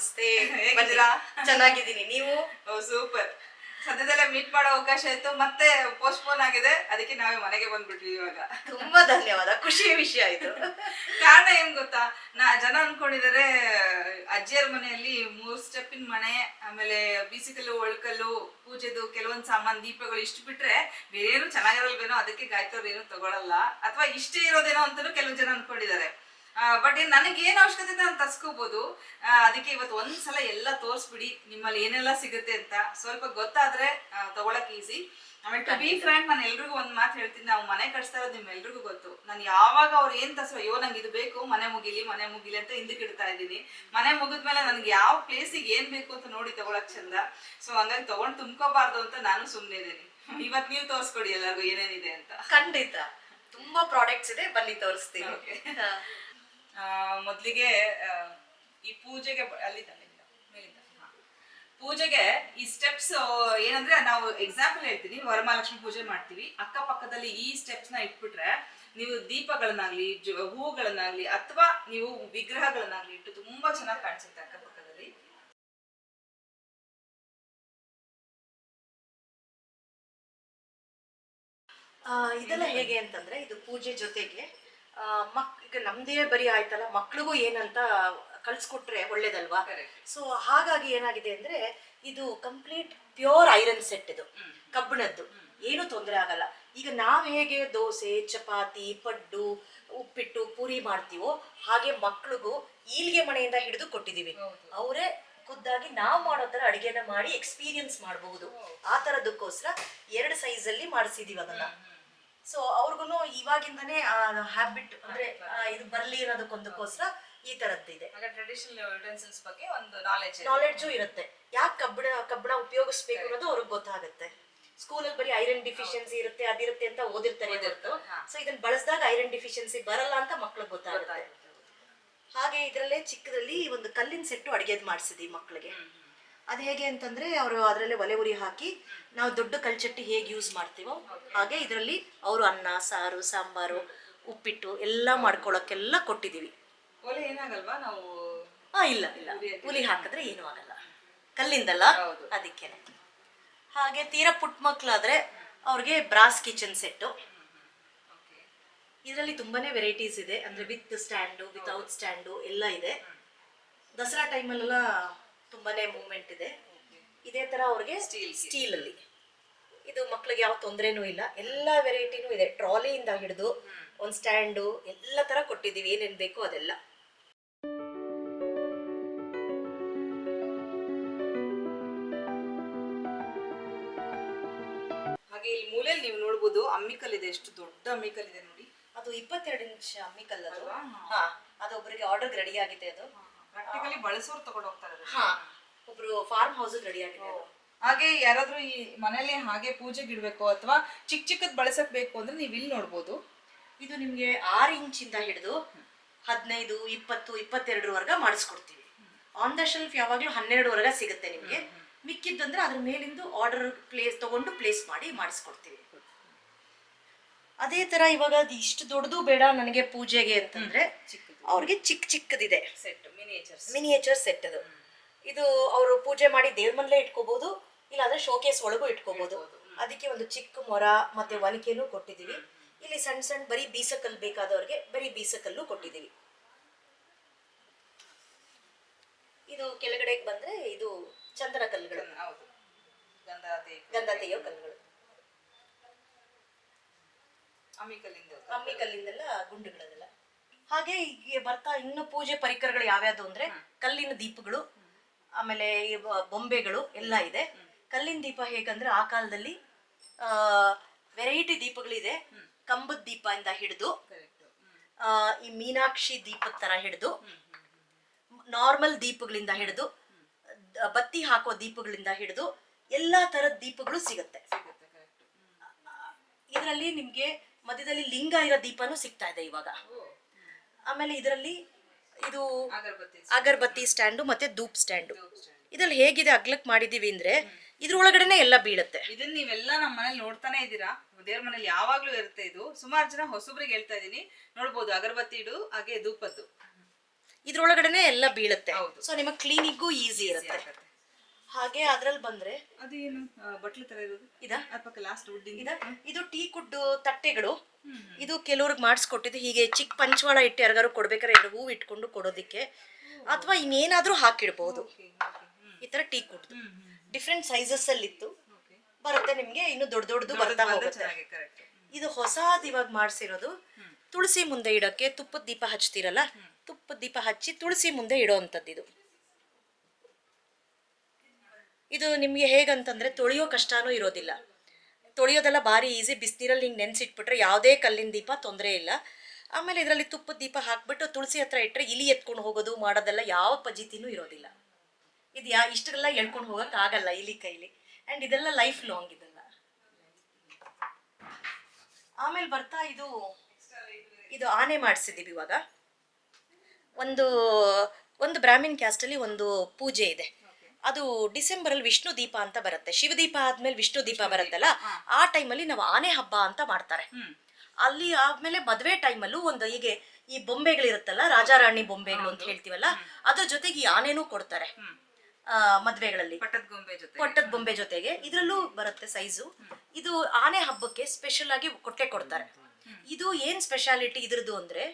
ನಮಸ್ತೆ. ಚೆನ್ನಾಗಿದ್ದೀನಿ. ನೀವು? ಸೂಪರ್. ಸದ್ಯದಲ್ಲೇ ಮೀಟ್ ಮಾಡೋ ಅವಕಾಶ ಇತ್ತು ಮತ್ತೆ ಪೋಸ್ಟ್ಪೋನ್ ಆಗಿದೆ. ಅದಕ್ಕೆ ನಾವೇ ಮನೆಗೆ ಬಂದ್ಬಿಟ್ವಿ ಇವಾಗ. ತುಂಬಾ ಧನ್ಯವಾದ. ಖುಷಿಯ ವಿಷಯ ಆಯ್ತು ಕಾರಣ ಏನ್ ಗೊತ್ತಾ? ನಾ ಜನ ಅನ್ಕೊಂಡಿದ್ದಾರೆ ಅಜ್ಜಿಯರ ಮನೆಯಲ್ಲಿ ಮೂರ್ ಸ್ಟೆಪ್ಪಿನ ಮನೆ ಆಮೇಲೆ ಬೀಸಿಕಲ್ಲು ಒಳ್ಕಲ್ಲು ಪೂಜೆದು ಕೆಲವೊಂದ್ ಸಾಮಾನ್ ದೀಪಗಳು ಇಷ್ಟು ಬಿಟ್ರೆ ಬೇರೇನು ಚೆನ್ನಾಗಿರಲ್ವೇನೋ ಅದಕ್ಕೆ ಗಾಯತ್ರಿ ಏನು ತಗೊಳಲ್ಲ. ಅಥವಾ ಇಷ್ಟೇ ಇರೋದೇನೋ ಅಂತಲೂ ಕೆಲವು ಜನ ಅನ್ಕೊಂಡಿದ್ದಾರೆ ಬಟ್ ನನಗೆ ಏನು ಅವಶ್ಯಕತೆ ನಾನು ತರ್ಸ್ಕೋಬಹುದು ಅದಕ್ಕೆ ಇವತ್ತು ಒಂದ್ಸಲ ಎಲ್ಲ ತೋರಿಸ್ಬಿಡಿ ನಿಮ್ಮಲ್ಲಿ ಏನೆಲ್ಲ ಸಿಗುತ್ತೆ ಅಂತ. ಸ್ವಲ್ಪ ಗೊತ್ತಾದ್ರೆ ತಗೊಳಕ್ ಈಸಿ ಆಮೇಲೆ ಟು ಬಿ ಫ್ರ್ಯಾಂಕ್ ನಾನು ಎಲ್ರಿಗೂ ಒಂದ್ ಮಾತು ಹೇಳ್ತೀನಿ. ನಾವು ಮನೆ ಕಟ್ಸ್ತಾ ಇರೋದು ನಿಮ್ಮೆಲ್ರಿಗೂ ಗೊತ್ತು. ನಾನು ಯಾವಾಗ ಅವ್ರು ಏನ್ ತರ್ಸೋ ಅಯ್ಯೋ ನಂಗೆ ಇದು ಬೇಕು ಮನೆ ಮುಗಿಲಿ ಮನೆ ಮುಗಿಲಿ ಅಂತ ಹಿಂದಕ್ಕೆ ಇಡ್ತಾ ಇದ್ದೀನಿ. ಮನೆ ಮುಗಿದ್ಮೇಲೆ ನನಗೆ ಯಾವ ಪ್ಲೇಸಿಗೆ ಏನ್ ಬೇಕು ಅಂತ ನೋಡಿ ತಗೊಳಕ್ ಚಂದ. ಸೊ ಹಂಗಾಗಿ ತಗೊಂಡ್ ತುಂಬ್ಕೋಬಾರ್ದು ಅಂತ ನಾನು ಸುಮ್ಮನೆ ಇದ್ದೀನಿ. ಇವತ್ತು ನೀವು ತೋರಿಸ್ಕೊಡಿ ಎಲ್ಲರಿಗೂ ಏನೇನಿದೆ ಅಂತ. ಖಂಡಿತ. ತುಂಬಾ ಪ್ರಾಡಕ್ಟ್ಸ್ ಇದೆ ಬನ್ನಿ ತೋರಿಸ್ತೀನಿ. ಮೊದ್ಲಿಗೆ ಈ ಪೂಜೆಗೆ ಅಲ್ಲಿ ಅಲ್ಲಿಂದ ಅಲ್ಲಿಂದ, ಮೇಲಿಂದ, ಹಾ. ಪೂಜೆಗೆ ಈ ಸ್ಟೆಪ್ಸ್ ಏನಂದ್ರೆ ನಾವು ಎಕ್ಸಾಂಪಲ್ ಹೇಳ್ತೀನಿ. ವರಮಹಾಲಕ್ಷ್ಮಿ ಪೂಜೆ ಮಾಡ್ತೀವಿ. ಅಕ್ಕಪಕ್ಕದಲ್ಲಿ ಈ ಸ್ಟೆಪ್ಸ್ನ ಇಟ್ಬಿಟ್ರೆ ನೀವು ದೀಪಗಳನ್ನಾಗ್ಲಿ ಹೂಗಳನ್ನಾಗ್ಲಿ ಅಥವಾ ನೀವು ವಿಗ್ರಹಗಳನ್ನಾಗ್ಲಿ ಇಟ್ಟು ತುಂಬಾ ಚೆನ್ನಾಗಿ ಕಾಣಿಸುತ್ತೆ ಅಕ್ಕಪಕ್ಕದಲ್ಲಿ. ಇದೆಲ್ಲ ಹೇಗೆ ಅಂತಂದ್ರೆ ಇದು ಪೂಜೆ ಜೊತೆಗೆ ಮಕ್ ಈಗ ನಮ್ದೇ ಬರಿ ಆಯ್ತಲ್ಲ ಮಕ್ಳಿಗೂ ಏನಂತ ಕಲ್ಸ್ಕೊಟ್ರೆ ಒಳ್ಳೇದಲ್ವಾ. ಸೊ ಹಾಗಾಗಿ ಏನಾಗಿದೆ ಅಂದ್ರೆ ಇದು ಕಂಪ್ಲೀಟ್ ಪ್ಯೂರ್ ಐರನ್ ಸೆಟ್ ಇದು ಕಬ್ಬಿಣದ್ದು. ಏನು ತೊಂದರೆ ಆಗಲ್ಲ. ಈಗ ನಾವು ಹೇಗೆ ದೋಸೆ ಚಪಾತಿ ಪಡ್ಡು ಉಪ್ಪಿಟ್ಟು ಪೂರಿ ಮಾಡ್ತೀವೋ ಹಾಗೆ ಮಕ್ಳಿಗೂ ಈಲ್ಗೆ ಮನೆಯಿಂದ ಹಿಡಿದು ಕೊಟ್ಟಿದೀವಿ. ಅವರೇ ಖುದ್ದಾಗಿ ನಾವು ಮಾಡೋ ತರ ಅಡಿಗೆನ ಮಾಡಿ ಎಕ್ಸ್ಪೀರಿಯನ್ಸ್ ಮಾಡಬಹುದು. ಆ ತರದಕ್ಕೋಸ್ಕರ ಎರಡು ಸೈಜ್ ಅಲ್ಲಿ ಮಾಡಿಸಿದೀವಿ ಅದನ್ನ. ಸೊ ಅವ್ರಿಗೂ ಇವಾಗಿಂದನೇ ಹ್ಯಾಬಿಟ್ ಅಂದ್ರೆ ಆ, ಇದು ಬರಲಿ ಅನ್ನೋದಕ್ಕೊಂದಕ್ಕೋಸ್ಕರ ಈ ತರದ್ದಿದೆ. ಟ್ರೆಡಿಷನಲ್ ಯುಟೆನ್ಸಿಲ್ಸ್ ಬಗ್ಗೆ ಒಂದು ನಾಲೆಜ್ ನಾಲೆಡ್ಜು ಇರುತ್ತೆ. ಯಾಕೆ ಕಬ್ಬಿಣ ಕಬ್ಬಿಣ ಉಪಯೋಗಿಸ್ಬೇಕು ಅನ್ನೋದು ಅವ್ರಿಗೆ ಗೊತ್ತಾಗುತ್ತೆ. ಸ್ಕೂಲಲ್ಲಿ ಬರೀ ಐರನ್ ಡಿಫಿಷಿಯನ್ಸಿ ಇರುತ್ತೆ ಅದಿರುತ್ತೆ ಅಂತ ಓದಿರ್ತಾರೆ ಸೊ ಇದನ್ನ ಬಳಸಿದಾಗ ಐರನ್ ಡಿಫಿಷಿಯನ್ಸಿ ಬರಲ್ಲ ಅಂತ ಮಕ್ಳಿಗೆ ಗೊತ್ತಾಗುತ್ತೆ. ಹಾಗೆ ಇದರಲ್ಲೇ ಚಿಕ್ಕದಲ್ಲಿ ಒಂದು ಕಲ್ಲಿನ ಸೆಟ್ಟು ಅಡಿಗೆದ್ ಮಾಡಿಸಿದ್ವಿ ಮಕ್ಕಳಿಗೆ ಅದು ಹೇಗೆ ಅಂತಂದ್ರೆ ಅವರು ಅದರಲ್ಲೇ ಒಲೆ ಉರಿ ಹಾಕಿ ನಾವು ದೊಡ್ಡ ಕಲ್ಚಟ್ಟಿ ಹೇಗೆ ಯೂಸ್ ಮಾಡ್ತೀವೋ ಹಾಗೆ ಇದರಲ್ಲಿ ಅವರು ಅನ್ನ ಸಾರು ಸಾಂಬಾರು ಉಪ್ಪಿಟ್ಟು ಎಲ್ಲ ಮಾಡ್ಕೊಳಕ್ಕೆಲ್ಲ ಕೊಟ್ಟಿದ್ದೀವಿ. ಒಲೆ ಏನಾಗಲ್ವಾ ನಾವು ಹಾ ಇಲ್ಲ ಇಲ್ಲ. ಹುಲಿ ಹಾಕಿದ್ರೆ ಏನೂ ಆಗಲ್ಲ. ಕಲ್ಲಿಂದಲ್ಲ. ಅದಕ್ಕೇನೆ. ಹಾಗೆ ತೀರ ಪುಟ್ ಮಕ್ಕಳಾದ್ರೆ ಅವ್ರಿಗೆ ಬ್ರಾಸ್ ಕಿಚನ್ ಸೆಟ್ಟು ಇದರಲ್ಲಿ ತುಂಬಾನೇ ವೆರೈಟೀಸ್ ಇದೆ. ಅಂದ್ರೆ ವಿತ್ ಸ್ಟ್ಯಾಂಡು ವಿತೌಟ್ ಸ್ಟ್ಯಾಂಡು ಎಲ್ಲ ಇದೆ. ದಸರಾ ಟೈಮಲ್ಲೆಲ್ಲ ತುಂಬಾನೇ ಮೂವ್ಮೆಂಟ್ ಇದೆ. ಇದೇ ತರ ಅವ್ರಿಗೆ ಸ್ಟೀಲ್ ಅಲ್ಲಿ ಇದು ಮಕ್ಕಳಿಗೆ ಯಾವ ತೊಂದರೆನೂ ಇಲ್ಲ. ಎಲ್ಲ ವೆರೈಟಿನೂ ಇದೆ. ಟ್ರಾಲಿಯಿಂದ ಹಿಡಿದು ಒಂದು ಸ್ಟ್ಯಾಂಡು ಎಲ್ಲ ತರ ಕೊಟ್ಟಿದ್ದೀವಿ. ಏನೇನ್ ಬೇಕೋ ಅದೆಲ್ಲ. ಹಾಗೆ ಇಲ್ಲಿ ಮೂಲೆಯಲ್ಲಿ ನೀವು ನೋಡ್ಬೋದು ಅಮ್ಮಿಕಲ್ ಇದೆ ಎಷ್ಟು ದೊಡ್ಡ ಅಮ್ಮಿಕಲ್ ಇದೆ ನೋಡಿ. ಅದು ಇಪ್ಪತ್ತೆರಡು ಇಂಚ್ ಅಮ್ಮಿಕಲ್ ಅದು? ಹಾ ಅದು ಒಬ್ಬರಿಗೆ ಆರ್ಡರ್ ರೆಡಿ ಆಗಿದೆ ಅದು. ಪ್ರಾಕ್ಟಿಕಲಿ ಬಳಸೋರು ತಗೊಂಡು ಹೋಗ್ತಾರೆ. ಹಾ ಒಬ್ರು ಫಾರ್ಮ್ ಹೌಸ್ ರೆಡಿ ಆಗಿದೆ ಅದು ಹಾಗೆ ಯಾರಾದ್ರೂ ಈ ಮನೇಲಿ ಹಾಗೆ ಪೂಜೆಗೆ ಇಡ್ಬೇಕು ಅಥವಾ ಚಿಕ್ಕ ಚಿಕ್ಕದ್ ಬಳಸಕ್ ಬೇಕು ಅಂದ್ರೆ ನೀವು ಇಲ್ಲಿ ನೋಡ್ಬೋದು. ಇದು ನಿಮ್ಗೆ ಆರು ಇಂಚಿಂದ ಹಿಡಿದು ಹದಿನೈದು ಇಪ್ಪತ್ತು ಇಪ್ಪತ್ತೆರಡರವರೆಗೆ ಮಾಡಿಸ್ಕೊಡ್ತೀವಿ. ಆನ್ ದ ಶೆಲ್ಫ್ ಯಾವಾಗಲೂ ಹನ್ನೆರಡುವರೆಗೆ ಸಿಗುತ್ತೆ ನಿಮಗೆ. ಮಿಕ್ಕಿದ್ದಂದ್ರೆ ಅದ್ರ ಮೇಲಿಂದು ಆರ್ಡರ್ ಪ್ಲೇಸ್ ತಗೊಂಡು ಪ್ಲೇಸ್ ಮಾಡಿ ಮಾಡಿಸ್ಕೊಡ್ತೀವಿ. ಅದೇ ತರ ಇವಾಗ ಅದು ಇಷ್ಟು ದೊಡ್ಡದು ಬೇಡ ನನಗೆ ಪೂಜೆಗೆ ಅಂತಂದ್ರೆ ಅವ್ರಿಗೆ ಚಿಕ್ಕ ಚಿಕ್ಕದಿದೆ. ಸೆಟ್ ಮಿನಿಯೇಚರ್ಸ್ ಮಿನಿಯೇಚರ್ ಸೆಟ್ ಅದು. ಇದು ಅವರು ಪೂಜೆ ಮಾಡಿ ದೇವ್ರ ಮನೇಲೆ ಇಟ್ಕೋಬಹುದು ಇಲ್ಲಾಂದ್ರೆ ಶೋಕೇಸ್ ಒಳಗೂ ಇಟ್ಕೋಬಹುದು ಅದಕ್ಕೆ ಒಂದು ಚಿಕ್ಕ ಮೊರ ಮತ್ತೆ ಒನಕೆನೂ ಕೊಟ್ಟಿದ್ದೀವಿ. ಇಲ್ಲಿ ಸಣ್ಣ ಸಣ್ಣ ಬರೀ ಬೀಸಕಲ್ಲು ಬೇಕಾದವ್ರಿಗೆ ಬರೀ ಬೀಸಕಲ್ಲು ಕೊಟ್ಟಿದ್ದೀವಿ. ಇದು ಕೆಳಗಡೆಗೆ ಬಂದ್ರೆ ಇದು ಚಂದನ ಕಲ್ಲುಗಳು. ಗಂಧ ಕಲ್ಲುಗಳು. ಅಮ್ಮಿ ಕಲ್ಲಿಂದೆಲ್ಲ ಗುಂಡುಗಳದೆಲ್ಲ ಹಾಗೆ ಈಗ ಬರ್ತಾ ಇನ್ನು ಪೂಜೆ ಪರಿಕರಗಳು ಯಾವ್ಯಾವ್ದು ಅಂದ್ರೆ ಕಲ್ಲಿನ ದೀಪಗಳು ಆಮೇಲೆ ಈ ಬೊಂಬೆಗಳು ಎಲ್ಲ ಇದೆ. ಕಲ್ಲಿನ ದೀಪ ಹೇಗಂದ್ರೆ ಆ ಕಾಲದಲ್ಲಿ ವೆರೈಟಿ ದೀಪಗಳಿದೆ. ಕಂಬದ ದೀಪ ಇಂದ ಹಿಡಿದು ಈ ಮೀನಾಕ್ಷಿ ದೀಪದ ತರ ಹಿಡಿದು ನಾರ್ಮಲ್ ದೀಪಗಳಿಂದ ಹಿಡಿದು ಬತ್ತಿ ಹಾಕೋ ದೀಪಗಳಿಂದ ಹಿಡಿದು ಎಲ್ಲಾ ತರದ ದೀಪಗಳು ಸಿಗುತ್ತೆ. ಇದರಲ್ಲಿ ನಿಮ್ಗೆ ಮಧ್ಯದಲ್ಲಿ ಲಿಂಗ ಇರೋ ದೀಪನೂ ಸಿಗ್ತಾ ಇದೆ ಇವಾಗ. ಆಮೇಲೆ ಇದರಲ್ಲಿ ಇದು ಅಗರಬತ್ತಿ ಸ್ಟ್ಯಾಂಡು ಮತ್ತೆ ಧೂಪ್ ಸ್ಟ್ಯಾಂಡು ಇದ್ರಲ್ಲಿ ಹೇಗಿದೆ ಅಗ್ಲಕ್ ಮಾಡಿದೀವಿ ಅಂದ್ರೆ ಇದ್ರೊಳಗಡೆನೆ ಎಲ್ಲ ಬೀಳುತ್ತೆ. ಇದನ್ನ ನೀವೆಲ್ಲ ನಮ್ಮ ಮನೇಲಿ ನೋಡ್ತಾನೆ ಇದ್ದೀರಾ? ದೇವ್ರ ಮನೇಲಿ ಯಾವಾಗ್ಲೂ ಇರುತ್ತೆ ಇದು. ಸುಮಾರು ಜನ ಹೊಸಬ್ರಿಗೆ ಹೇಳ್ತಾ ಇದೀನಿ ನೋಡ್ಬೋದು ಅಗರ್ಬತ್ತಿ ಇಡು ಹಾಗೆ ಧೂಪದ್ದು. ಇದ್ರೊಳಗಡೆನೆ ಎಲ್ಲ ಬೀಳುತ್ತೆ. ಹೌದು. ಸೊ ನಿಮ್ಮ ಕ್ಲೀನಿಗೂ ಈಸಿ ಇರುತ್ತೆ. ಹಾಗೆ ಅದ್ರಲ್ಲಿ ಬಂದ್ರೆ ಅದು ಏನು ಆ, ಬಟ್ಲು ತರ ಇರೋದು? ಇದಾ? ಪಕ್ಕ ಲಾಸ್ಟ್ ಇದ? ಇದು ಟೀ ಕುಡ್ ತಟ್ಟೆಗಳು. ಇದು ಕೆಲವ್ರಿಗೆ ಮಾಡಿಸ್ಕೊಟ್ಟಿದ್ದು. ಹೀಗೆ ಚಿಕ್ಕ ಪಂಚವಾಳ ಇಟ್ಟು ಯಾರಿಗಾರು ಕೊಡ್ಬೇಕಾದ್ರೆ ಎರಡು ಹೂವು ಇಟ್ಕೊಂಡು ಕೊಡೋದಿಕ್ಕೆ. ಅಥವಾ ಇನ್ನೇನಾದ್ರೂ ಹಾಕಿಡ್ಬೋದು. ಈ ತರ ಟೀ ಕುಡ್ದು. ಡಿಫ್ರೆಂಟ್ ಸೈಜಸ್ ಅಲ್ಲಿ ಇತ್ತು ಬರುತ್ತೆ ನಿಮ್ಗೆ ಇನ್ನು ದೊಡ್ಡ ದೊಡ್ಡದು ಬರ್ತಾ ಹೋಗುತ್ತೆ. ಇದು ಹೊಸದ್ ಇವಾಗ ಮಾಡಿಸಿರೋದು. ತುಳಸಿ ಮುಂದೆ ಇಡೋಕ್ಕೆ ತುಪ್ಪದ ದೀಪ ಹಚ್ತಿರಲ್ಲ? ತುಪ್ಪದ ದೀಪ ಹಚ್ಚಿ ತುಳಸಿ ಮುಂದೆ ಇಡೋ ಅಂಥದ್ದು ಇದು ಇದು ನಿಮಗೆ ಹೇಗಂತಂದರೆ ತೊಳೆಯೋ ಕಷ್ಟನೂ ಇರೋದಿಲ್ಲ. ತೊಳೆಯೋದೆಲ್ಲ ಭಾರಿ ಈಸಿ, ಬಿಸಿನೀರಲ್ಲಿ ಹಿಂಗೆ ನೆನೆಸಿಟ್ಬಿಟ್ರೆ ಯಾವುದೇ ಕಲ್ಲಿನ ದೀಪ ತೊಂದರೆ ಇಲ್ಲ. ಆಮೇಲೆ ಇದರಲ್ಲಿ ತುಪ್ಪದ ದೀಪ ಹಾಕ್ಬಿಟ್ಟು ತುಳಸಿ ಹತ್ರ ಇಟ್ಟರೆ ಇಲಿ ಎತ್ಕೊಂಡು ಹೋಗೋದು ಮಾಡೋದೆಲ್ಲ ಯಾವ ಪಜಿತಿನೂ ಇರೋದಿಲ್ಲ. ಇದು ಯಾ, ಇಷ್ಟೆಲ್ಲ ಎಳ್ಕೊಂಡು ಹೋಗೋಕ್ಕಾಗಲ್ಲ ಇಲಿ ಕೈಲಿ. ಆ್ಯಂಡ್ ಇದೆಲ್ಲ ಲೈಫ್ ಲಾಂಗ್ ಇದೆಲ್ಲ. ಆಮೇಲೆ ಬರ್ತಾ ಇದು ಇದು ಆನೆ ಮಾಡಿಸಿದ್ದೀವಿ ಇವಾಗ. ಒಂದು ಒಂದು ಬ್ರಾಹ್ಮಿನ್ ಕ್ಯಾಸ್ಟಲ್ಲಿ ಒಂದು ಪೂಜೆ ಇದೆ. ಅದು ಡಿಸೆಂಬರ್ ಅಲ್ಲಿ ವಿಷ್ಣು ದೀಪ ಅಂತ ಬರುತ್ತೆ. ಶಿವದೀಪ ಆದ್ಮೇಲೆ ವಿಷ್ಣು ದೀಪ ಬರುತ್ತಲ್ಲ ಆ ಟೈಮಲ್ಲಿ ನಾವು ಆನೆ ಹಬ್ಬ ಅಂತ ಮಾಡ್ತಾರೆ. ಅಲ್ಲಿ ಆದ್ಮೇಲೆ ಮದುವೆ ಟೈಮಲ್ಲೂ ಒಂದು ಹೀಗೆ ಈ ಬೊಂಬೆಗಳಿರುತ್ತಲ್ಲ ರಾಜಾರಾಣಿ ಬೊಂಬೆಗಳು ಅಂತ ಹೇಳ್ತೀವಲ್ಲ ಅದ್ರ ಜೊತೆಗೆ ಈ ಆನೆನೂ ಕೊಡ್ತಾರೆ ಮದ್ವೆಗಳಲ್ಲಿ. ಪಟ್ಟದ ಬೊಂಬೆ ಜೊತೆಗೆ. ಇದ್ರಲ್ಲೂ ಬರುತ್ತೆ ಸೈಜು. ಇದು ಆನೆ ಹಬ್ಬಕ್ಕೆ ಸ್ಪೆಷಲ್ ಆಗಿ ಕೊಟ್ಟೆ ಕೊಡ್ತಾರೆ. ಇದು ಏನ್ ಸ್ಪೆಷಾಲಿಟಿ ಇದ್ರದ್ದು ಅಂದ್ರೆ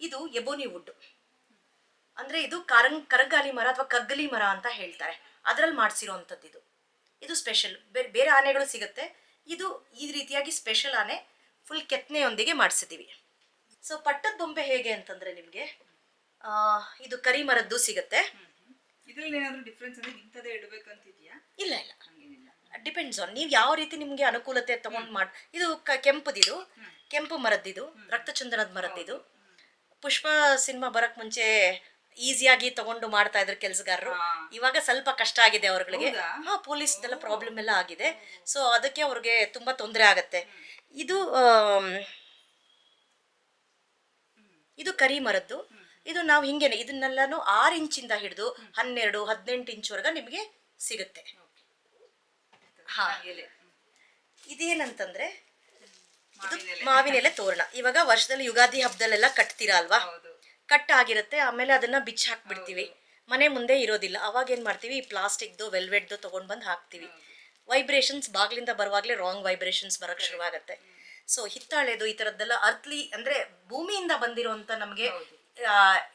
ಇದು ಎಬೋನಿ ವುಡ್. ಅಂದ್ರೆ ಇದು ಕರಂಗ್ ಕರಂಗಾಲಿ ಮರ ಅಥವಾ ಕಗ್ಗಲಿ ಮರ ಅಂತ ಹೇಳ್ತಾರೆ. ಅದ್ರಲ್ಲಿ ಮಾಡ್ಸಿರೋಂಥದ್ದು ಇದು. ಇದು ಸ್ಪೆಷಲ್ ಬೇರೆ ಬೇರೆ ಆನೆಗಳು ಸಿಗುತ್ತೆ. ಇದು ಈ ರೀತಿಯಾಗಿ ಸ್ಪೆಷಲ್ ಆನೆ ಫುಲ್ ಕೆತ್ತನೆಯೊಂದಿಗೆ ಮಾಡಿಸಿದೀವಿ. ಸೊ ಪಟ್ಟದ ಬೊಂಬೆ ಹೇಗೆ ಅಂತಂದ್ರೆ ನಿಮಗೆ ಇದು ಕರಿ ಮರದ್ದು ಸಿಗುತ್ತೆ. ಇದ್ರಲ್ಲಿ ಏನಾದ್ರೂ ಡಿಫ್ರೆನ್ಸ್ ಅಂದ್ರೆ ಇಂಥದೇ ಇಡ್ಬೇಕಂತಿದ್ಯಾ? ಇಲ್ಲ ಇಲ್ಲ. ಡಿಪೆಂಡ್ಸ್ ಆನ್ ನೀವು ಯಾವ ರೀತಿ ನಿಮಗೆ ಅನುಕೂಲತೆ ತಗೊಂಡು ಮಾಡಿ ಇದು ಕೆಂಪುದಿದು. ಕೆಂಪು ಮರದ್ದಿದು. ರಕ್ತಚಂದನದ ಮರದ್ದಿದು. ಪುಷ್ಪ ಸಿನಿಮಾ ಬರಕ್ ಮುಂಚೆ ಈಸಿಯಾಗಿ ತಗೊಂಡು ಮಾಡ್ತಾ ಇದ್ರು ಕೆಲಸಗಾರರು. ಇವಾಗ ಸ್ವಲ್ಪ ಕಷ್ಟ ಆಗಿದೆ ಅವ್ರಗಳಿಗೆ. ಹಾ ಪೊಲೀಸ್ ಎಲ್ಲ ಪ್ರಾಬ್ಲಮ್ ಎಲ್ಲ ಆಗಿದೆ. ಸೊ ಅದಕ್ಕೆ ಅವ್ರಿಗೆ ತುಂಬಾ ತೊಂದರೆ ಆಗತ್ತೆ. ಇದು ಇದು ಕರಿ ಮರದ್ದು. ಇದು ನಾವು ಹಿಂಗೇನೆ ಇದನ್ನೆಲ್ಲಾನು ಆರು ಇಂಚಿಂದ ಹಿಡಿದು ಹನ್ನೆರಡು ಹದಿನೆಂಟು ಇಂಚ್ವರೆಗೆ ನಿಮಗೆ ಸಿಗುತ್ತೆ. ಹಾ. ಇದೇನಂತಂದ್ರೆ ಇದು ಮಾವಿನ ಎಲೆ. ತೋರಣ. ಇವಾಗ ವರ್ಷದಲ್ಲಿ ಯುಗಾದಿ ಹಬ್ಬದಲ್ಲೆಲ್ಲ ಕಟ್ತೀರಾ ಅಲ್ವಾ? ಕಟ್ ಆಗಿರುತ್ತೆ ಆಮೇಲೆ ಅದನ್ನ ಬಿಚ್ಚಿ ಹಾಕ್ಬಿಡ್ತೀವಿ. ಮನೆ ಮುಂದೆ ಇರೋದಿಲ್ಲ. ಅವಾಗ ಏನ್ ಮಾಡ್ತೀವಿ? ಈ ಪ್ಲಾಸ್ಟಿಕ್ದು ವೆಲ್ವೆಟ್ದು ತಗೊಂಡ್ ಬಂದು ಹಾಕ್ತೀವಿ. ವೈಬ್ರೇಷನ್ಸ್ ಬಾಗ್ಲಿಂದ ಬರುವಾಗಲೇ ರಾಂಗ್ ವೈಬ್ರೇಷನ್ಸ್ ಬರಕ್ ಶುರುವಾಗತ್ತೆ. ಸೊ ಹಿತ್ತಾಳೆದು ಈ ತರದ್ದೆಲ್ಲ ಅರ್ತ್ಲಿ ಅಂದ್ರೆ ಭೂಮಿಯಿಂದ ಬಂದಿರುವಂತ ನಮಗೆ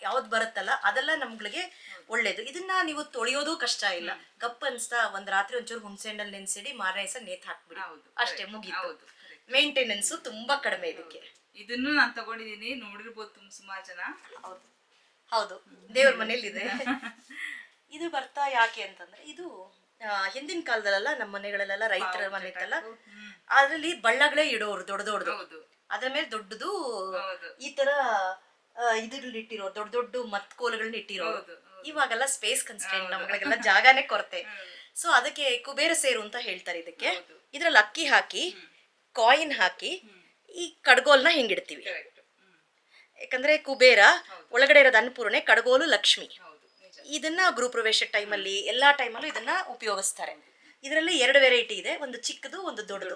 ಯಾವ್ದು ಬರುತ್ತಲ್ಲ ಅದೆಲ್ಲ ನಮ್ಗಳಿಗೆ ಒಳ್ಳೇದು. ಇದನ್ನ ನೀವು ತೊಳೆಯೋದು ಕಷ್ಟ ಇಲ್ಲ. ಕಪ್ ಅನ್ಸ್ತಾ ಒಂದ್ ರಾತ್ರಿ ಒಂಚೂರು ಹುಣ್ಸೆಂಡಲ್ಲಿ ನೆನ್ಸಿಡಿ ಮಾರನೇ ದಿವಸ ನೇತ್ ಹಾಕ್ಬಿಡಿ. ಅಷ್ಟೇ ಮುಗಿತು. ಮೇಂಟೆನೆನ್ಸ್ ತುಂಬಾ ಕಡಿಮೆ ಇದಕ್ಕೆ. ಇದನ್ನು ನಾನು ತಗೊಂಡಿದ್ದೀನಿ ನೋಡಿರ್ಬೋದು ತುಂಬ ಸುಮಾರು ಜನ. ಹೌದು. ಹೌದು. ದೇವ್ರ ಮನೇಲಿ ಇದೆ ಇದು ಬರ್ತಾ ಯಾಕೆ ಅಂತಂದ್ರೆ ಇದು ಆ, ಹಿಂದಿನ ಕಾಲದಲ್ಲೆಲ್ಲ ನಮ್ಮ ಮನೆಗಳಲ್ಲೆಲ್ಲ ರೈತರ ಮನೆ ಇತ್ತಲ್ಲ. ಅದ್ರಲ್ಲಿ ಬಳ್ಳಗಳೇ ಇಡೋರು ದೊಡ್ಡ ದೊಡ್ಡದು ಹೌದು. ಅದ್ರ ಮೇಲೆ ದೊಡ್ಡದು ಹೌದು. ಈ ತರ ಇದ್ರಲ್ಲಿ ಇಟ್ಟಿರೋ ದೊಡ್ಡ ದೊಡ್ಡ ಮತ್ಕೋಲುಗಳನ್ನ ಇಟ್ಟಿರೋ ಹೌದು, ಹೌದು. ಇವಾಗೆಲ್ಲ ಸ್ಪೇಸ್ ಕನ್ಸ್ಟೆಂಟ್ ನಮ್ಗಳಿಗೆಲ್ಲ ಜಾಗನೇ ಕೊರತೆ. ಸೊ ಅದಕ್ಕೆ ಕುಬೇರ ಸೇರು ಅಂತ ಹೇಳ್ತಾರೆ ಇದಕ್ಕೆ. ಹೌದು. ಇದ್ರಲ್ಲಿ ಅಕ್ಕಿ ಹಾಕಿ ಕಾಯಿನ್ ಹಾಕಿ ಈ ಕಡ್ಗೋಲ್ನ ಹಿಂಗಿಡ್ತೀವಿ. ಯಾಕಂದ್ರೆ ಕುಬೇರ ಒಳಗಡೆ ಇರೋದು ಅನ್ನಪೂರ್ಣೆ ಕಡಗೋಲು ಲಕ್ಷ್ಮಿ. ಇದನ್ನ ಗೃಹ ಪ್ರವೇಶ ಟೈಮಲ್ಲಿ ಎಲ್ಲಾ ಟೈಮಲ್ಲೂ ಇದನ್ನ ಉಪಯೋಗಿಸ್ತಾರೆ. ಇದರಲ್ಲಿ ಎರಡು ವೆರೈಟಿ ಇದೆ ಒಂದು ಚಿಕ್ಕದು ಒಂದು ದೊಡ್ಡದು.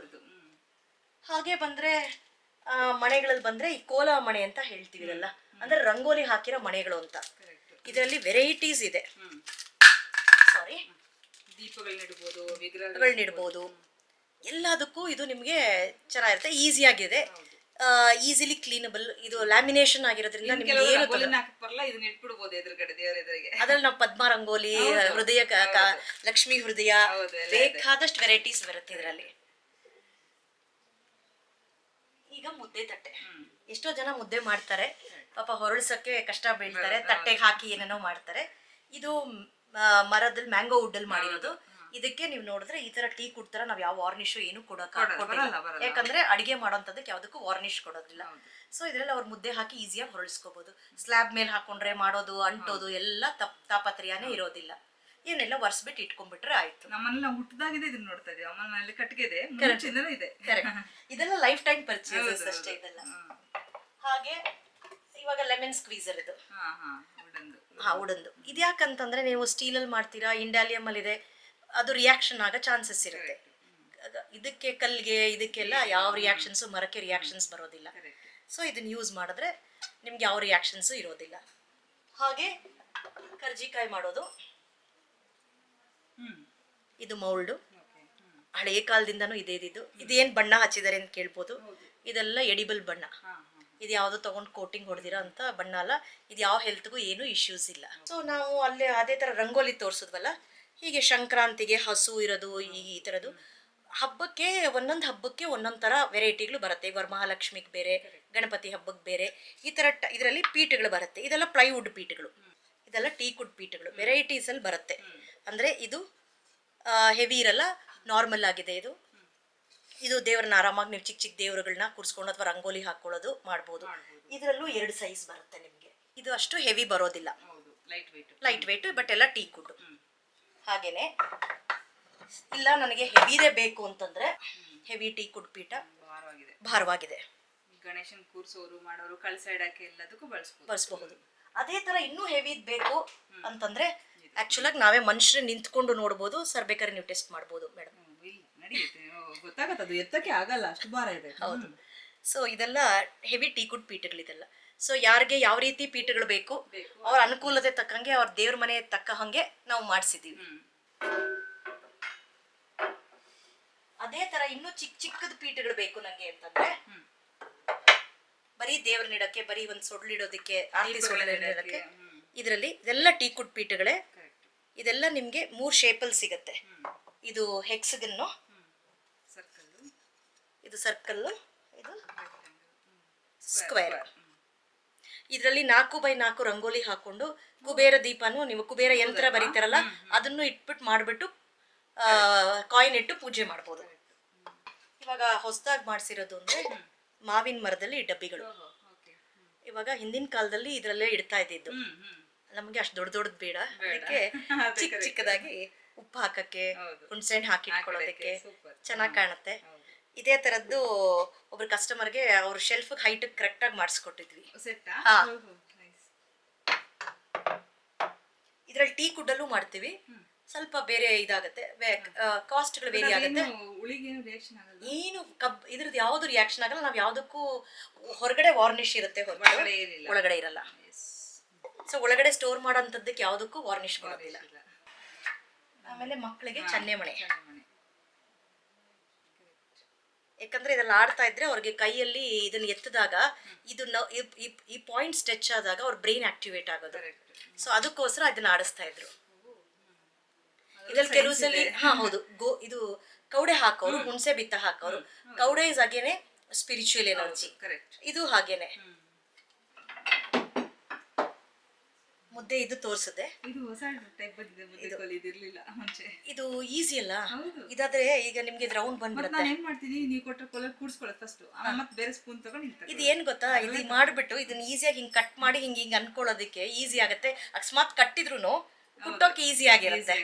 ಹಾಗೆ ಬಂದ್ರೆ ಮನೆಗಳಲ್ಲಿ ಬಂದ್ರೆ ಈ ಕೋಲ ಮಣೆ ಅಂತ ಹೇಳ್ತೀವಿ ಇದೆಲ್ಲ. ಅಂದ್ರೆ ರಂಗೋಲಿ ಹಾಕಿರೋ ಮನೆಗಳು ಅಂತ. ಇದರಲ್ಲಿ ವೆರೈಟೀಸ್ ಇದೆ. ಸಾರಿ ದೀಪಗಳನ್ನ ನೆಡ್ಬೋದು. ಎಲ್ಲದಕ್ಕೂ ಇದು ನಿಮಗೆ ಚೆನ್ನಾಗಿರುತ್ತೆ ಈಸಿಯಾಗಿದೆ ಈಸಿಲಿ ಕ್ಲೀನಬಲ್ ಇದು ಲ್ಯಾಮಿನೇಷನ್ ಆಗಿರೋದ್ರಿಂದ ನಿಮ್ಗೆ ಏನು ಅದ್ರಲ್ಲಿ ನಾವು ಪದ್ಮ ರಂಗೋಲಿ ಹೃದಯ ಲಕ್ಷ್ಮಿ ಹೃದಯ ಹೌದು, ಬೇಕಾದಷ್ಟು ವೆರೈಟೀಸ್ ಬರುತ್ತೆ ಇದರಲ್ಲಿ. ಈಗ ಮುದ್ದೆ ತಟ್ಟೆ. ಎಷ್ಟೋ ಜನ ಮುದ್ದೆ ಮಾಡ್ತಾರೆ. ಪಾಪ ಹೊರಳ್ಸಕ್ಕೆ ಕಷ್ಟ ಬೀಳ್ತಾರೆ ತಟ್ಟೆಗೆ ಹಾಕಿ ಏನೇನೋ ಮಾಡ್ತಾರೆ. ಇದು ಮರದಲ್ಲಿ ಮ್ಯಾಂಗೋ ವುಡ್ ಅಲ್ಲಿ ಮಾಡಿರೋದು. ಇದಕ್ಕೆ ನೀವು ನೋಡಿದ್ರೆ ಈ ತರ ಟೀ ಕುಡ್ತಾರ ನಾವ್ ಯಾವ ವಾರ್ನಿಶ್ ಏನು ಕೊಡಕ್. ಯಾಕಂದ್ರೆ ಅಡಿಗೆ ಮಾಡೋಂಥದ್ದಕ್ಕೆ ಯಾವ್ದಕ್ಕೂ ವಾರ್ನಿಶ್ ಕೊಡೋದಿಲ್ಲ. ಸೊ ಇದ್ರಲ್ಲಿ ಅವ್ರ ಮುದ್ದೆ ಹಾಕಿ ಈಸಿಯಾಗಿ ಹೊರಳಿಸ್ಕೋಬಹುದು ಸ್ಲ್ಯಾಬ್ ಮೇಲೆ ಹಾಕೊಂಡ್ರೆ ಮಾಡೋದು ಅಂಟೋದು ಎಲ್ಲ ತಪ್ ತಾಪತ್ರಿಯಾನೇ ಇರೋದಿಲ್ಲ. ಏನೆಲ್ಲ ವರ್ಸ್ಬಿಟ್ಟು ಇಟ್ಕೊಂಡ್ಬಿಟ್ರೆ ಆಯ್ತು. ನಮ್ಮನೆಲ್ಲ ಹುಟ್ಟದಾಗಿದೆ ಇದನ್ನ ನೋಡ್ತಾ ಇದೀವಿ. ಅಮ್ಮನ ಮನೇಲಿ ಕಟ್ಟಿಗೆ ಇದೆ ಇದೆಲ್ಲ ಲೈಫ್ ಟೈಮ್ ಪರ್ಚೇಸಸ್ ಅಷ್ಟೇ ಇದೆಲ್ಲ. ಹಾಗೆ ಇವಾಗ ಲೆಮನ್ ಸ್ಕ್ವೀಸರ್ ಇದು. ಹಾ ಉಡಂದು. ಇದ್ಯಾಕಂತಂದ್ರೆ ನೀವು ಸ್ಟೀಲಲ್ಲಿ ಮಾಡ್ತೀರಾ ಇಂಡಾಲಿಯಂ ಅಲ್ಲಿ ಇದೆ ಅದು ರಿಯಾಕ್ಷನ್ ಆಗೋ ಚಾನ್ಸಸ್ ಇರುತ್ತೆ. ಇದಕ್ಕೆ ಕಲ್ಲಿಗೆ ಇದಕ್ಕೆಲ್ಲ ಯಾವ ರಿಯಾಕ್ಷನ್ಸು ಮರಕ್ಕೆ ರಿಯಾಕ್ಷನ್ಸ್ ಬರೋದಿಲ್ಲ. ಸೊ ಇದನ್ನ ಯೂಸ್ ಮಾಡಿದ್ರೆ ನಿಮ್ಗೆ ಯಾವ ರಿಯಾಕ್ಷನ್ಸು ಇರೋದಿಲ್ಲ. ಹಾಗೆ ಕರ್ಜಿಕಾಯಿ ಮಾಡೋದು. ಇದು ಮೌಲ್ಡು ಹಳೆಯ ಕಾಲದಿಂದನೂ ಇದೇ ಇದಿದ್ದು. ಇದೇನು ಬಣ್ಣ ಹಚ್ಚಿದ್ದಾರೆ ಅಂತ ಕೇಳ್ಬೋದು. ಇದೆಲ್ಲ ಎಡಿಬಲ್ ಬಣ್ಣ. ಇದು ಯಾವುದು ತಗೊಂಡು ಕೋಟಿಂಗ್ ಹೊಡೆದಿರೋ ಅಂತ ಬಣ್ಣ ಅಲ್ಲ. ಇದು ಯಾವ ಹೆಲ್ತ್ಗೂ ಏನೂ ಇಶ್ಯೂಸ್ ಇಲ್ಲ. ಸೊ ನಾವು ಅಲ್ಲಿ ಅದೇ ಥರ ರಂಗೋಲಿ ತೋರಿಸಿದ್ವಲ್ಲ. ಹೀಗೆ ಸಂಕ್ರಾಂತಿಗೆ ಹಸು ಇರೋದು ಈ ಈ ಥರದ್ದು. ಹಬ್ಬಕ್ಕೆ ಒಂದೊಂದು ಹಬ್ಬಕ್ಕೆ ಒಂದೊಂದು ಥರ ವೆರೈಟಿಗಳು ಬರುತ್ತೆ. ಈಗ ವರಮಹಾಲಕ್ಷ್ಮಿಗೆ ಬೇರೆ ಗಣಪತಿ ಹಬ್ಬಕ್ಕೆ ಬೇರೆ ಈ ಥರ ಟ ಇದರಲ್ಲಿ ಪೀಠಗಳು ಬರುತ್ತೆ. ಇದೆಲ್ಲ ಪ್ಲೈವುಡ್ ಪೀಠಗಳು. ಇದೆಲ್ಲ ಟೀಕುಡ್ ಪೀಠಗಳು. ವೆರೈಟೀಸಲ್ಲಿ ಬರುತ್ತೆ. ಅಂದರೆ ಇದು ಹೆವಿ ಇರಲ್ಲ ನಾರ್ಮಲ್ ಆಗಿದೆ ಇದು. ಇದು ದೇವ್ರನ್ನ ಆರಾಮಾಗಿ ನೀವು ಚಿಕ್ಕ ಚಿಕ್ಕ ದೇವರುಗಳನ್ನ ಕೂರಿಸ್ಕೊಂಡು ಅಥವಾ ರಂಗೋಲಿ ಹಾಕ್ಕೊಳ್ಳೋದು ಮಾಡ್ಬೋದು. ಇದರಲ್ಲೂ ಎರಡು ಸೈಜ್ ಬರುತ್ತೆ ನಿಮಗೆ. ಇದು ಅಷ್ಟು ಹೆವಿ ಬರೋದಿಲ್ಲ. ಲೈಟ್ ವೆಯ್ಟ್ ಬಟ್ ಎಲ್ಲ ಟೀ ಕುಡ್ ಹಾಗೇನೆ. ಇಲ್ಲ ನನಗೆ ಹೆವಿದೇ ಬೇಕು ಅಂತಂದ್ರೆ ಹೆವಿ ಟೀ ಕುಡ್ ಪೀಠ ಭಾರವಾಗಿದೆ. ಭಾರವಾಗಿದೆ. ಗಣೇಶನ್ ಕೂರ್ಸೋರು ಮಾಡೋರು ಕಳಸ ಇಡಕ್ಕೆ ಎಲ್ಲದಕ್ಕೂ ಬಳಸ್ಬೋದು. ಬಳಸಬಹುದು. ಅದೇ ತರ ಇನ್ನೂ ಹೆವಿ ಬೇಕು ಅಂತಂದ್ರೆ ಆಕ್ಚುಲ್ ಆಗಿ ನಾವೇ ಮನುಷ್ಯರು ನಿಂತ್ಕೊಂಡು ನೋಡ್ಬೋದು ಸರ್ ಬೇಕಾದ್ರೆ ನೀವು ಟೆಸ್ಟ್ ಮಾಡ್ಬೋದು ಮೇಡಮ್. ಗೊತ್ತಾಗತ್ತೆ ಅದು. ಎತ್ತಕ್ಕೆ ಆಗಲ್ಲ ಅಷ್ಟು ಭಾರ ಇದೆ. ಹೌದು. ಸೊ ಇದೆಲ್ಲ ಹೆವಿ ಟೀ ಕುಡ್ ಪೀಠಗಳಿದೆಲ್ಲ ಸೊ ಯಾರಿಗೆ ಯಾವ ರೀತಿ ಪೀಠಗಳು ಬೇಕು. ಅವ್ರ ಅನುಕೂಲತೆ ತಕ್ಕಂಗೆ ಅವ್ರ ದೇವ್ರ ಮನೆ ತಕ್ಕ ಹಂಗೆ ನಾವು ಮಾಡಿಸಿದೀವಿ. ಅದೇ ತರ ಇನ್ನೂ ಚಿಕ್ಕ ಚಿಕ್ಕದ ಪೀಠಗಳು ಬೇಕು ನಂಗೆ ಅಂತಂದ್ರೆ ಬರೀ ದೇವ್ರನ್ನಿಡಕ್ಕೆ ಬರೀ ಒಂದ್ ಸೊಡ್ಲಿಡೋದಕ್ಕೆ ಇಡಕ್ಕೆ, ಇದರಲ್ಲಿ ಇದೆಲ್ಲ ಟೀಕುಟ್ ಪೀಠಗಳೇ. ಇದೆಲ್ಲ ನಿಮ್ಗೆ ಮೂರ್ ಶೇಪಲ್ ಸಿಗತ್ತೆ. ಇದು ಹೆಕ್ಸಗನ್ನು ಇದು ಸರ್ಕಲ್ ಇದು ಸ್ಕ್ವೇರ್ ಇದರಲ್ಲಿ ನಾಲ್ಕು ಬೈ ನಾಲ್ಕು ರಂಗೋಲಿ ಹಾಕೊಂಡು ಕುಬೇರ ದೀಪನು ನೀವು ಕುಬೇರ ಯಂತ್ರ ಬರೀತಾರಲ್ಲ ಅದನ್ನು ಇಟ್ಬಿಟ್ಟು ಮಾಡಿಬಿಟ್ಟು ಕಾಯಿನ್ ಇಟ್ಟು ಪೂಜೆ ಮಾಡ್ಬೋದು. ಇವಾಗ ಹೊಸದಾಗಿ ಮಾಡಿಸಿರೋದು ಅಂದ್ರೆ ಮಾವಿನ ಮರದಲ್ಲಿ ಡಬ್ಬಿಗಳು. ಇವಾಗ ಹಿಂದಿನ ಕಾಲದಲ್ಲಿ ಇದರಲ್ಲೇ ಇಡ್ತಾ ಇದ್ದಿದ್ದು. ನಮಗೆ ಅಷ್ಟು ದೊಡ್ಡ ದೊಡ್ಡದು ಬೇಡ. ಅದಕ್ಕೆ ಚಿಕ್ಕ ಚಿಕ್ಕದಾಗಿ ಉಪ್ಪು ಹಾಕಕ್ಕೆ ಹುಣ್ಸೆಹಣ್ಣು ಹಾಕಿ ಇಟ್ಕೊಳ್ಳೋದಕ್ಕೆ ಚೆನ್ನಾಗಿ ಕಾಣುತ್ತೆ. ಇದೇ ತರದ್ದು ಒಬ್ರು ಕಸ್ಟಮರ್ಗೆ ಅವ್ರ ಶೆಲ್ಫ್ ಹೈಟ್ ಕರೆಕ್ಟ್ ಆಗಿ ಮಾಡಿಸ್ಕೊಟ್ಟಿದ್ವಿ. ಸೆಟ್ಟಾ ಹಾ. ನೈಸ್ ಇದ್ರಲ್ಲಿ ಟೀ ಕುಡ್ಡಲ್ಲೂ ಮಾಡ್ತೀವಿ. ಸ್ವಲ್ಪ ಬೇರೆ ಇದಾಗತ್ತೆ. ಕಾಸ್ಟ್ಗಳು ಬೇರೆ ಆಗುತ್ತೆ. ಉಳಿಗೇನು ರಿಯಾಕ್ಷನ್ ಆಗಲ್ಲ? ಏನು ಕಬ್ ಇದ್ರದ್ದು ಯಾವ್ದು ರಿಯಾಕ್ಷನ್ ಆಗಲ್ಲ. ನಾವ್ ಯಾವ್ದಕ್ಕೂ ಹೊರಗಡೆ ವಾರ್ನಿಶ್ ಇರುತ್ತೆ ಹೊರತು ಒಳಗಡೆ ಏನಿಲ್ಲ. ಒಳಗಡೆ ಇರಲ್ಲ. ಸೊ ಒಳಗಡೆ ಸ್ಟೋರ್ ಮಾಡೋಂಥದ್ದಕ್ಕೆ ಯಾವುದಕ್ಕೂ ವಾರ್ನಿಶ್ ಇಲ್ಲ. ಆಮೇಲೆ ಮಕ್ಕಳಿಗೆ ಚನ್ನೆ ಮನೆ ಯಾಕಂದ್ರೆ ಇದನ್ನ ಆಡ್ತಾ ಇದ್ರೆ ಅವ್ರಿಗೆ ಕೈಯಲ್ಲಿ ಇದನ್ನ ಎತ್ತಿದಾಗ ಇದು ಈ- ಪಾಯಿಂಟ್ ಸ್ಟ್ರೆಚ್ ಆದಾಗ ಅವ್ರ ಬ್ರೈನ್ ಆಕ್ಟಿವೇಟ್ ಆಗೋದು. ಸೊ ಅದಕ್ಕೋಸ್ಕರ ಅದನ್ನ ಆಡಿಸ್ತಾ ಇದ್ರು. ಇದ್ರಲ್ಲಿ ಕೆಲವು ಸಲ ಹಾ ಹೌದು. ಗೋ ಇದು ಕೌಡೆ ಹಾಕೋರು ಹುಣಸೆ ಬಿತ್ತ ಹಾಕೋರು ಕೌಡೆ ಇಸ್ ಹಾಗೇನೆ ಸ್ಪಿರಿಚುವಲ್ ಎನರ್ಜಿ ಇದು ಹಾಗೇನೆ. ಮುದ್ದೆ ಇದು ತೋರ್ಸುತ್ತೆ. ಇದು ಹೊಸ ಟೈಪ್ ಬಂದಿದೆ ಮುದ್ದೆ ಕೋಲಿ ಇದಿರ್ಲಿಲ್ಲ ಮುಂಚೆ. ಇದು ಈಸಿ ಅಲ್ಲ? ಹೌದು. ಇದಾದ್ರೆ ಈಗ ನಿಮ್ಗೆ ರೌಂಡ್ ಮತ್ತೆ ಬಂದ್ಬಿಡುತ್ತೆ. ನಾನು ಏನ್ ಮಾಡ್ತೀನಿ? ನೀವು ಕೊಟ್ಟ ಕೂಡ್ಸ್ಕೊಳ್ಳೋದು ಫಸ್ಟ್ ಮತ್ತೆ ಬೇರೆ ಸ್ಪೂನ್ ತಗೊಂಡು ಇದು ಏನ್ ಗೊತ್ತಾ? ಇದು ಮಾಡ್ಬಿಟ್ಟು ಇದನ್ನ ಈಸಿಯಾಗಿ ಹಿಂಗ್ ಕಟ್ ಮಾಡಿ ಹಿಂಗ್ ಹಿಂಗ್ ಅನ್ಕೊಳ್ಳೋದಕ್ಕೆ ಈಸಿ ಆಗುತ್ತೆ. ಅಕಸ್ಮಾತ್ ಕಟ್ಟಿದ್ರು ಕುಟ್ಟೋಕೆ ಈಸಿ ಆಗಿರುತ್ತೆ.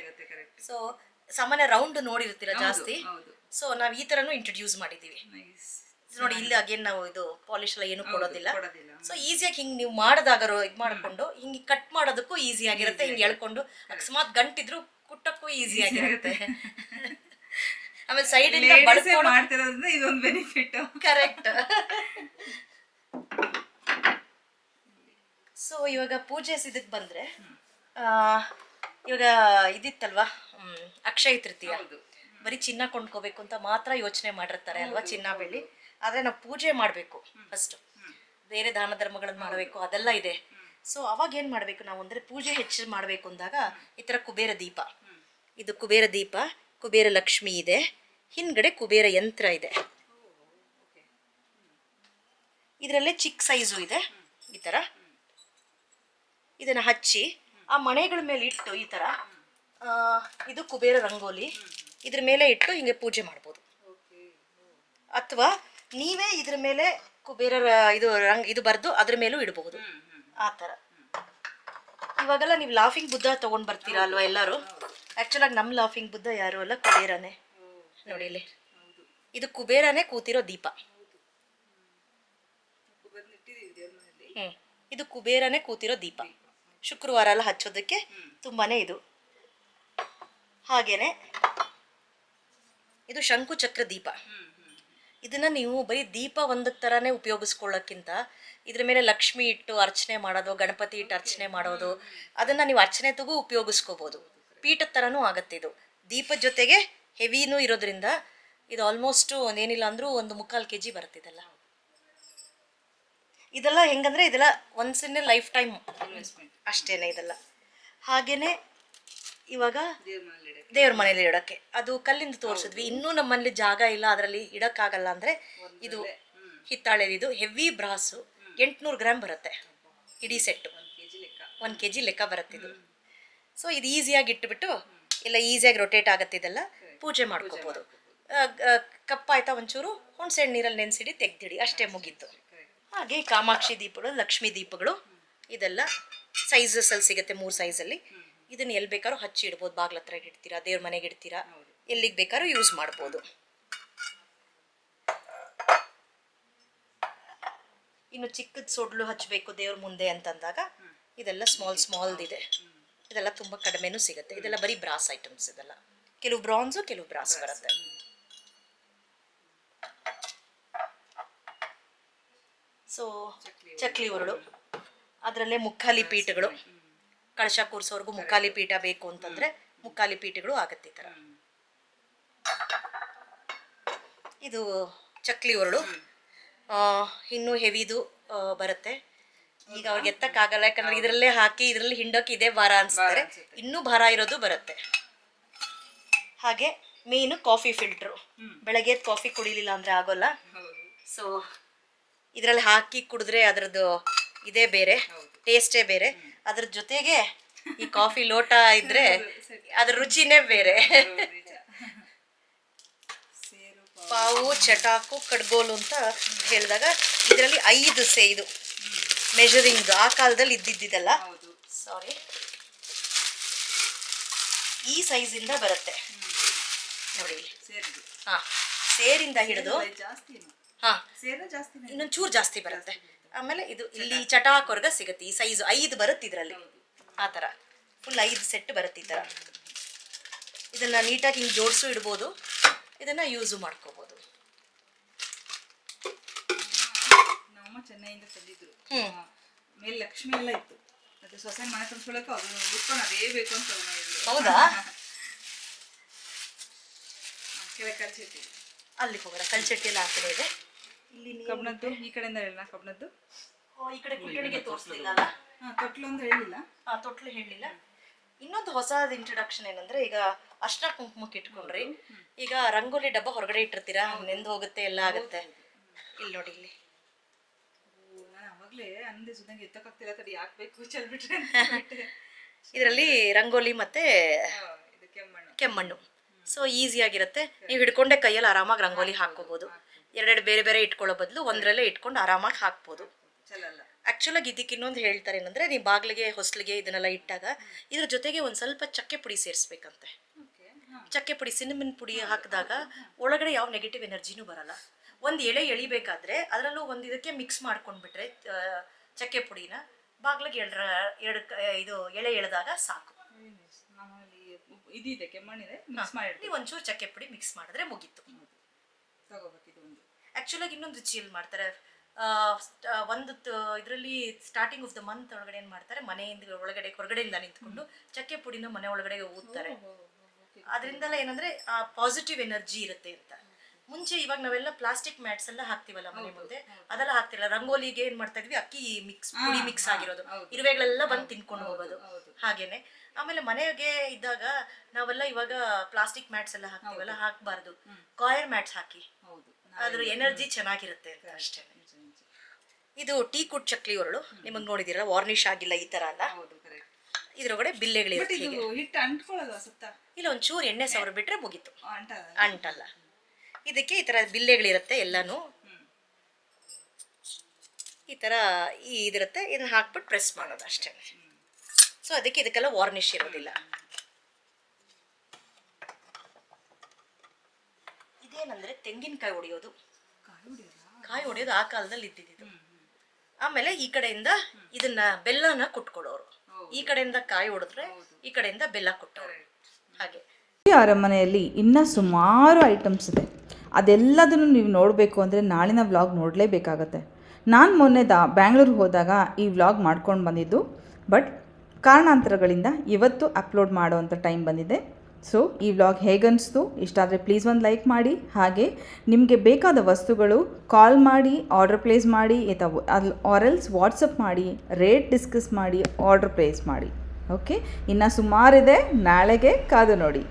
ಸೊ ಸಾಮಾನ್ಯ ರೌಂಡ್ ನೋಡಿರ್ತೀರ ಜಾಸ್ತಿ? ಸೊ ನಾವ್ ಈ ತರನು ಇಂಟ್ರೊಡ್ಯೂಸ್ ಮಾಡಿದೀವಿ ನೋಡಿ ಇಲ್ಲಿ ಅಗೇನ್ ನಾವು ಇದು ಪಾಲಿಶ್ ಎಲ್ಲ ಏನು ಕೊಡೋದಿಲ್ಲ. ಸೊ ಈಸಿಯಾಗಿ ಹಿಂಗೆ ನೀವು ಮಾಡಿದಾಗ ಇದು ಮಾಡ್ಕೊಂಡು ಹಿಂಗೆ ಕಟ್ ಮಾಡೋದಕ್ಕೂ ಈಸಿ ಆಗಿರುತ್ತೆ. ಹಿಂಗೆ ಎಳ್ಕೊಂಡು ಅಕಸ್ಮಾತ್ ಗಂಟಿದ್ರು ಕುಟ್ಟಕ್ಕೂ ಈಸಿ ಆಗಿರುತ್ತೆ. ಆಮೇಲೆ ಸೈಡ್ ಇಂದ ಬಳ್ಕೊಂಡು ಮಾಡ್ತಿರೋದ್ರಿಂದ ಇದೊಂದು ಬೆನಿಫಿಟ್ ಕರೆಕ್ಟ್ ಸೊ ಇವಾಗ ಪೂಜೆ ಇದಕ್ಕೆ ಬಂದ್ರೆ ಆ, ಇವಾಗ ಇದಿತ್ತಲ್ವಾ? ಅಕ್ಷಯ ತೃತೀಯ. ಬರೀ ಚಿನ್ನ ಕೊಂಡ್ಕೋಬೇಕು ಅಂತ ಮಾತ್ರ ಯೋಚನೆ ಮಾಡಿರ್ತಾರೆ ಅಲ್ವಾ ಚಿನ್ನ ಬೆಳ್ಳಿ? ಆದ್ರೆ ನಾವು ಪೂಜೆ ಮಾಡಬೇಕು ಫಸ್ಟ್ ಬೇರೆ ದಾನ ಧರ್ಮಗಳನ್ನು ಮಾಡಬೇಕು ಅದೆಲ್ಲ ಇದೆ. ಸೊ ಅವಾಗ ಏನ್ ಮಾಡ್ಬೇಕು ನಾವು ಅಂದ್ರೆ ಪೂಜೆ ಹೆಚ್ಚು ಮಾಡಬೇಕು ಅಂದಾಗ ಈ ಥರ ಕುಬೇರ ದೀಪ. ಇದು ಕುಬೇರ ದೀಪ ಕುಬೇರ ಲಕ್ಷ್ಮಿ ಇದೆ. ಹಿಂದ್ಗಡೆ ಕುಬೇರ ಯಂತ್ರ ಇದೆ. ಇದರಲ್ಲೇ ಚಿಕ್ಕ ಸೈಜು ಇದೆ. ಈ ಥರ ಇದನ್ನು ಹಚ್ಚಿ ಆ ಮನೆಗಳ ಮೇಲೆ ಇಟ್ಟು ಈ ಥರ ಇದು ಕುಬೇರ ರಂಗೋಲಿ. ಇದ್ರ ಮೇಲೆ ಇಟ್ಟು ಹಿಂಗೆ ಪೂಜೆ ಮಾಡ್ಬೋದು. ಅಥವಾ ನೀವೇ ಇದ್ರ ಮೇಲೆ ಬೇರೆ ಇದು ರಂಗ್ ಇದು ಬರೆದು ಅದ್ರ ಮೇಲೂ ಇಡಬಹುದು ಆ ಥರ. ಇವಾಗೆಲ್ಲ ನೀವು ಲಾಫಿಂಗ್ ಬುದ್ಧ ತಗೊಂಡ್ ಬರ್ತೀರಾ ಅಲ್ವಾ ಎಲ್ಲರೂ? ಆ್ಯಕ್ಚುಲಾಗಿ ನಮ್ಮ ಲಾಫಿಂಗ್ ಬುದ್ಧ ಯಾರು ಅಲ್ಲ ಕುಬೇರನೇ. ನೋಡಿ ಇಲ್ಲಿ. ಇದು ಕುಬೇರನೇ ಕೂತಿರೋ ದೀಪ. ಹ್ಞೂ ಇದು ಕುಬೇರನೇ ಕೂತಿರೋ ದೀಪ. ಶುಕ್ರವಾರ ಎಲ್ಲ ಹಚ್ಚೋದಕ್ಕೆ ತುಂಬಾನೇ ಇದು. ಹಾಗೇನೆ. ಇದು ಶಂಕು ಚಕ್ರ ದೀಪ. ಇದನ್ನ ನೀವು ಬರೀ ದೀಪ ಒಂದಕ್ಕೆ ಥರನೇ ಉಪಯೋಗಿಸ್ಕೊಳ್ಳೋಕ್ಕಿಂತ ಇದ್ರ ಮೇಲೆ ಲಕ್ಷ್ಮಿ ಇಟ್ಟು ಅರ್ಚನೆ ಮಾಡೋದು, ಗಣಪತಿ ಇಟ್ಟು ಅರ್ಚನೆ ಮಾಡೋದು, ಅದನ್ನು ನೀವು ಅರ್ಚನೆ ತಗೂ ಉಪಯೋಗಿಸ್ಕೋಬೋದು. ಪೀಠದ ಥರನೂ ಆಗುತ್ತೆ ಇದು. ದೀಪದ ಜೊತೆಗೆ ಹೆವಿನೂ ಇರೋದ್ರಿಂದ ಇದು ಆಲ್ಮೋಸ್ಟು ಏನಿಲ್ಲ ಅಂದರೂ ಒಂದು ಮುಕ್ಕಾಲು ಕೆ ಜಿ ಬರುತ್ತಿದೆಲ್ಲ ಇದೆಲ್ಲ ಹೆಂಗಂದ್ರೆ ಇದೆಲ್ಲ once in a life time ಅಷ್ಟೇನೆ ಇದೆಲ್ಲ. ಹಾಗೇನೆ ಇವಾಗ ದೇವ್ರ ಮನೇಲಿ ಇಡಕ್ಕೆ. ಅದು ಕಲ್ಲಿಂದ ತೋರಿಸಿದ್ವಿ. ಇನ್ನೂ ನಮ್ಮಲ್ಲಿ ಜಾಗ ಇಲ್ಲ ಅದರಲ್ಲಿ ಇಡಕ್ಕಾಗಲ್ಲ ಅಂದ್ರೆ ಇದು ಹಿತ್ತಾಳೆದಿದು ಹೆವಿ ಬ್ರಾಸು. ಎಂಟುನೂರು ಗ್ರಾಮ್ ಬರುತ್ತೆ. ಇಡೀ ಸೆಟ್ಟು. ಒಂದು ಕೆ ಜಿ ಲೆಕ್ಕ ಬರುತ್ತೆ ಇದು. ಸೊ ಇದು ಈಸಿಯಾಗಿ ಇಟ್ಬಿಟ್ಟು ಇಲ್ಲ ಈಸಿಯಾಗಿ ರೊಟೇಟ್ ಆಗುತ್ತೆ ಇದೆಲ್ಲ. ಪೂಜೆ ಮಾಡ್ಕೋಬೋದು. ಕಪ್ಪ ಆಯ್ತಾ ಒಂಚೂರು? ಹುಣಸೆ ನೀರಲ್ಲಿ ನೆನೆಸಿಡಿ ತೆಗ್ದಿಡಿ. ಅಷ್ಟೇ ಮುಗೀತು. ಹಾಗೆ ಕಾಮಾಕ್ಷಿ ದೀಪಗಳು ಲಕ್ಷ್ಮೀ ದೀಪಗಳು ಇದೆಲ್ಲ ಸೈಜಸಲ್ಲಿ ಸಿಗುತ್ತೆ ಮೂರು ಸೈಜಲ್ಲಿ ಇದನ್ನ ಎಲ್ಲಿ ಬೇಕಾದ್ರೂ ಹಚ್ಚಿ ಇಡ್ಬೋದು ಬಾಗ್ಲ ಹತ್ರ ಇಡ್ತೀರಾ ದೇವ್ರ ಮನೆಗೆ ಇಡ್ತೀರಾ ಎಲ್ಲಿಗೆ ಬೇಕಾದ್ರೂ ಯೂಸ್ ಮಾಡ್ಬೋದು. ಇನ್ನು ಚಿಕ್ಕದ ಸೊಡ್ಲು ಹಚ್ಚಬೇಕು ದೇವ್ರ ಮುಂದೆ ಅಂತಂದಾಗ ಇದೆಲ್ಲ ಸ್ಮಾಲ್ ಸ್ಮಾಲ್ದಿದೆ ಇದೆಲ್ಲ ತುಂಬ ಕಡಿಮೆನೂ ಸಿಗುತ್ತೆ. ಇದೆಲ್ಲ ಬರೀ ಬ್ರಾಸ್ ಐಟಮ್ಸ್ ಇದೆಲ್ಲ. ಕೆಲವು ಬ್ರಾನ್ಸು ಕೆಲವು ಬ್ರಾಸ್ ಬರುತ್ತೆ. ಸೊ ಚಕ್ಲಿ ಉರುಳು. ಅದರಲ್ಲೇ ಮುಖಾಲಿ ಪೀಠಗಳು. ಕಳಶ ಕೂರಿಸೋರ್ಗು ಮುಕ್ಕಾಲಿ ಪೀಠ ಬೇಕು ಅಂತಂದ್ರೆ ಮುಕ್ಕಾಲಿ ಪೀಠಗಳು ಆಗತ್ತೆ ಈ ಥರ ಇದು ಚಕ್ಲಿ ಉರುಳು ಆ, ಇನ್ನೂ ಹೆವಿದು ಬರುತ್ತೆ. ಈಗ ಅವ್ರಿಗೆ ಎತ್ತಕ್ಕಾಗಲ್ಲ ಯಾಕಂದ್ರೆ ಇದರಲ್ಲೇ ಹಾಕಿ ಇದರಲ್ಲಿ ಹಿಂಡೋಕೆ ಇದೆ ಭಾರ ಅನ್ಸ್ತಾರೆ ಇನ್ನೂ ಭಾರ ಇರೋದು ಬರುತ್ತೆ. ಹಾಗೆ ಮೇನು ಕಾಫಿ ಫಿಲ್ಟ್ರು. ಬೆಳಗ್ಗೆ ಕಾಫಿ ಕುಡಿಲಿಲ್ಲ ಅಂದ್ರೆ ಆಗೋಲ್ಲ. ಸೊ ಇದರಲ್ಲಿ ಹಾಕಿ ಕುಡಿದ್ರೆ ಅದರದ್ದು ಇದೇ ಬೇರೆ ಟೇಸ್ಟೇ ಬೇರೆ. ಅದ್ರ ಜೊತೆಗೆ ಈ ಕಾಫಿ ಲೋಟ ಇದ್ರೆ ಅದ್ರ ರುಚಿನೇ ಬೇರೆ. ಸೇರು ಪಾವು. ಚಟಾಕು ಕಡ್ಗೋಲು ಅಂತ ಹೇಳಿದಾಗ ಇದರಲ್ಲಿ ಐದು ಸೇ ಇದು. ಮೆಷರಿಂಗ್ ಆ ಕಾಲದಲ್ಲಿ ಇದ್ದಿದ್ದಿದಲ್ಲ. ಸಾರಿ ಈ ಸೈಜಿಂದ ಬರುತ್ತೆ. ನೋಡಿ ಹಾ. ಸೇರಿಂದ ಹಿಡಿದು ಜಾಸ್ತಿ ಹಾ. ಸೇರ ಜಾಸ್ತಿ ಇನ್ನೊಂದು ಚೂರು ಜಾಸ್ತಿ ಬರುತ್ತೆ. ಆಮೇಲೆ ಇದು ಇಲ್ಲಿ ಚಟಾಕ್ವರ್ಗ ಸಿಗುತ್ತೆ. ಈ ಸೈಜ್ ಐದು ಬರುತ್ತೆ ಇದರಲ್ಲಿ. ಆ ಥರ ಫುಲ್ ಐದು ಸೆಟ್ ಬರುತ್ತೆ ಈ ಥರ ಇದನ್ನ ನೀಟಾಗಿ ಹಿಂಗೆ ಜೋಡಿಸು ಇಡ್ಬೋದು. ಇದನ್ನ ಯೂಸು ಮಾಡ್ಕೋಬೋದು. ಚೆನ್ನೈಯಿಂದ ತಂದಿದ್ರು ಮೇಲೆ ಲಕ್ಷ್ಮಿ ಎಲ್ಲ ಇತ್ತು. ಅದು ಸೊಸೆ ಮನೆ ತುಂಬಿಸ್ಕೊಳಕ್ಕೆ ಅದು ಉಟ್ಕೊಂಡು ಅದೇ ಬೇಕು ಅಂತ. ಹೌದಾ? ಕೆಳಗೆ ಕಲ್ಸಿಟ್ಟು ಅಲ್ಲಿ ಹೋಗೋಣ. ಕಲ್ಚಟ್ಟಿ ಎಲ್ಲ ಆ ಕಡೆ ಇದೆ. ಇಲ್ಲಿ ಕಬ್ಬಣದ್ದು ಈ ಕಡೆಯಿಂದ ಹೇಳಲ್ಲ ಕಬ್ಬಣದ್ದು ಓ, ಈ ಕಡೆ ಕುಟ್ಟಣಿಗೆ ತೋರಿಸ್ಲಿಲ್ಲ ಅಲ್ಲ? ಹಾ ತೊಟ್ಲು ಅಂತ ಹೇಳಿಲ್ಲ. ಆ ತೊಟ್ಲು ಹೇಳಿಲ್ಲ. ಇನ್ನೊಂದು ಹೊಸದ ಇಂಟ್ರಡಕ್ಷನ್ ಏನಂದ್ರೆ ಈಗ ಅರ್ಶನ ಕುಂಕುಮಕ್ಕೆ ಇಟ್ಕೊಂಡ್ರಿ. ಈಗ ರಂಗೋಲಿ ಡಬ್ಬ ಹೊರಗಡೆ ಇಟ್ಟಿರ್ತೀರಾ? ನೆಂದು ಹೋಗುತ್ತೆ ಎಲ್ಲ ಆಗುತ್ತೆ. ಇಲ್ಲಿ ನೋಡಿ ಇಲ್ಲಿ. ನಾನು ಅವಾಗಲೇ ಅಂದೆ ಸುದಂಗೆ ಎತ್ತಕ್ಕಾಗ್ತಿಲ್ಲ ತಡಿ ಯಾಕೆ ಬೇಕು ಚೆಲ್ಬಿಟ್ರೆ ಇದರಲ್ಲಿ ರಂಗೋಲಿ ಮತ್ತೆ ಕೆಮ್ಮಣ್ಣು. ಕೆಮ್ಮಣ್ಣು. ಸೊ ಈಸಿಯಾಗಿರುತ್ತೆ ನೀವು ಹಿಡ್ಕೊಂಡೆ ಕೈಯಲ್ಲಿ ಆರಾಮಾಗಿ ರಂಗೋಲಿ ಹಾಕ್ಕೋಬೋದು. ಎರಡೆರಡು ಬೇರೆ ಬೇರೆ ಇಟ್ಕೊಳ್ಳೋ ಬದಲು ಒಂದರಲ್ಲೇ ಇಟ್ಕೊಂಡು ಆರಾಮಾಗಿ ಹಾಕ್ಬೋದು. ಆ್ಯಕ್ಚುಲಾಗಿ ಇದಕ್ಕೆ ಇನ್ನೊಂದು ಹೇಳ್ತಾರೆ ಏನಂದರೆ ನೀವು ಬಾಗಿಲಿಗೆ ಹೊಸ್ಲಿಗೆ ಇದನ್ನೆಲ್ಲ ಇಟ್ಟಾಗ ಇದ್ರ ಜೊತೆಗೆ ಒಂದು ಸ್ವಲ್ಪ ಚಕ್ಕೆ ಪುಡಿ ಸೇರಿಸ್ಬೇಕಂತೆ. ಓಕೆ. ಚಕ್ಕೆ ಪುಡಿ ಸಿನಿಮಿನ್ ಪುಡಿ ಹಾಕಿದಾಗ ಒಳಗಡೆ ಯಾವ ನೆಗೆಟಿವ್ ಎನರ್ಜಿನೂ ಬರಲ್ಲ. ಒಂದು ಎಳೆ ಎಳಿಬೇಕಾದ್ರೆ ಅದರಲ್ಲೂ ಒಂದು ಇದಕ್ಕೆ ಮಿಕ್ಸ್ ಮಾಡ್ಕೊಂಡ್ಬಿಟ್ರೆ ಚಕ್ಕೆ ಪುಡಿನ ಬಾಗ್ಲಿಗೆ ಎಳ್ರ ಎರಡು ಇದು ಎಳೆ ಎಳೆದಾಗ ಸಾಕು. ಇದಿದೆ ಕೆಮ್ಮಣ್ಣಿದೆ ಮಿಕ್ಸ್ ಮಾಡಿ ಒಂಚೂರು ಚಕ್ಕೆ ಪುಡಿ ಮಿಕ್ಸ್ ಮಾಡಿದ್ರೆ ಮುಗೀತು. ತಗೋಬೇಕಿದು. ಆ್ಯಕ್ಚುಲಾಗಿ ಇನ್ನೊಂದು ಚೀಲ್ ಮಾಡ್ತಾರೆ. ಒಂದು ಇದರಲ್ಲಿ ಸ್ಟಾರ್ಟಿಂಗ್ ಆಫ್ ದ ಮಂತ್ ಒಳಗಡೆ ಏನು ಮಾಡ್ತಾರೆ? ಮನೆಯಿಂದ ಒಳಗಡೆ ಹೊರಗಡೆಯಿಂದ ನಿಂತ್ಕೊಂಡು ಚಕ್ಕೆ ಪುಡಿನ ಮನೆ ಒಳಗಡೆ ಊದ್ತಾರೆ. ಅದರಿಂದಲ್ಲ ಏನಂದ್ರೆ ಆ ಪಾಸಿಟಿವ್ ಎನರ್ಜಿ ಇರುತ್ತೆ ಅಂತ. ಮುಂಚೆ ಇವಾಗ ನಾವೆಲ್ಲ ಪ್ಲಾಸ್ಟಿಕ್ ಮ್ಯಾಟ್ಸ್ ಎಲ್ಲ ಹಾಕ್ತಿವಲ್ಲ ಮನೆ ಮುಂದೆ? ಅದೆಲ್ಲ ಹಾಕ್ತಿಲ್ಲ ರಂಗೋಲಿಗೆ ಏನ್ ಮಾಡ್ತಾ ಇದ್ವಿ? ಅಕ್ಕಿ ಮಿಕ್ಸ್ ಪುಡಿ ಮಿಕ್ಸ್ ಆಗಿರೋದು. ಇರುವೆಗಳೆಲ್ಲ ಬಂದು ತಿನ್ಕೊಂಡು ಹೋಗೋದು. ಹಾಗೇನೆ. ಆಮೇಲೆ ಮನೆಗೆ ಇದ್ದಾಗ ನಾವೆಲ್ಲ ಇವಾಗ ಪ್ಲಾಸ್ಟಿಕ್ ಮ್ಯಾಟ್ಸ್ ಎಲ್ಲ ಹಾಕ್ತಿವಲ್ಲ? ಹಾಕ್ಬಾರ್ದು. ಕಾಯರ್ ಮ್ಯಾಟ್ಸ್ ಹಾಕಿ. ಅದ್ರ ಎನರ್ಜಿ ಚೆನ್ನಾಗಿರುತ್ತೆ ಅಂತ ಅಷ್ಟೇ. ಇದು ಟೀ ಕುಡ್ ಚಕ್ಲಿ ಒರಳು. ನಿಮಗೆ ನೋಡಿದಿರಲ್ಲ ವಾರ್ನಿಶ್ ಆಗಿಲ್ಲ ಈ ತರ ಅಲ್ಲ. ಇದ್ರೊಳಗಡೆ ಬಿಲ್ಲೆಗಳು ಬಿಲ್ಲೆಗಳಿರುತ್ತೆ ಇಲ್ಲ ಒಂಚೂರು ಎಣ್ಣೆ ಸವರ್ ಬಿಟ್ರೆ ಮುಗೀತು. ಅಂಟ ಅಂಟಲ್ಲ. ಇದಕ್ಕೆ ಈ ತರ ಬಿಲ್ಲೆಗಳಿರುತ್ತೆ ಎಲ್ಲಾನು. ಈ ತರ ಈ ಇದಿರುತ್ತೆ. ಇದನ್ನ ಹಾಕ್ಬಿಟ್ಟು ಪ್ರೆಸ್ ಮಾಡೋದು ಅಷ್ಟೇ ಸೊ ಅದಕ್ಕೆ ಇದಕ್ಕೆಲ್ಲ ವಾರ್ನಿಶ್ ಇರೋದಿಲ್ಲ. ಇದೇನಂದ್ರೆ ತೆಂಗಿನಕಾಯಿ ಹೊಡೆಯೋದು ಕಾಯಿ ಒಡೆಯೋದು? ಕಾಯಿ ಹೊಡೆಯೋದು ಆ ಕಾಲದಲ್ಲಿ ಇದ್ದಿದ್ದು ಆಮೇಲೆ ಈ ಕಡೆಯಿಂದ ಇದನ್ನ ಬೆಲ್ಲನ ಕುಟ್ಕೊಡೋರು ಈ ಕಡೆಯಿಂದ ಕಾಯಿ ಹೊಡೆದ್ರೆ ಈ ಕಡೆಯಿಂದ ಬೆಲ್ಲ ಕುಟ್ಟೋರು. ಹಾಗೆ. ಈ ಅರಮನೆಯಲ್ಲಿ ಇನ್ನೂ ಸುಮಾರು ಐಟಮ್ಸ್ ಇದೆ. ಅದೆಲ್ಲದನ್ನು ನೀವು ನೋಡಬೇಕು ಅಂದರೆ ನಾಳಿನ ವ್ಲಾಗ್ ನೋಡಲೇಬೇಕಾಗತ್ತೆ. ನಾನು ಮೊನ್ನೆ ದಾ ಬ್ಯಾಂಗ್ಳೂರಿಗೆ ಹೋದಾಗ ಈ ವ್ಲಾಗ್ ಮಾಡ್ಕೊಂಡು ಬಂದಿದ್ದು. ಬಟ್ ಕಾರಣಾಂತರಗಳಿಂದ ಇವತ್ತು ಅಪ್ಲೋಡ್ ಮಾಡುವಂಥ ಟೈಮ್ ಬಂದಿದೆ. ಸೊ, ಈ ವ್ಲಾಗ್ ಹೇಗನ್ನಿಸ್ತು ಇಷ್ಟ ಆದರೆ ಪ್ಲೀಸ್ ಒಂದು ಲೈಕ್ ಮಾಡಿ. ಹಾಗೆ, ನಿಮಗೆ ಬೇಕಾದ ವಸ್ತುಗಳು ಕಾಲ್ ಮಾಡಿ ಆರ್ಡರ್ ಪ್ಲೇಸ್ ಮಾಡಿ ಅಥವಾ ಅಲ್ಲಿ ಆರೆಲ್ಸ್ ವಾಟ್ಸಪ್ ಮಾಡಿ ರೇಟ್ ಡಿಸ್ಕಸ್ ಮಾಡಿ ಆರ್ಡರ್ ಪ್ಲೇಸ್ ಮಾಡಿ. ಓಕೆ ಇನ್ನು ಸುಮಾರಿದೆ. ನಾಳೆಗೆ ಕಾದು ನೋಡಿ.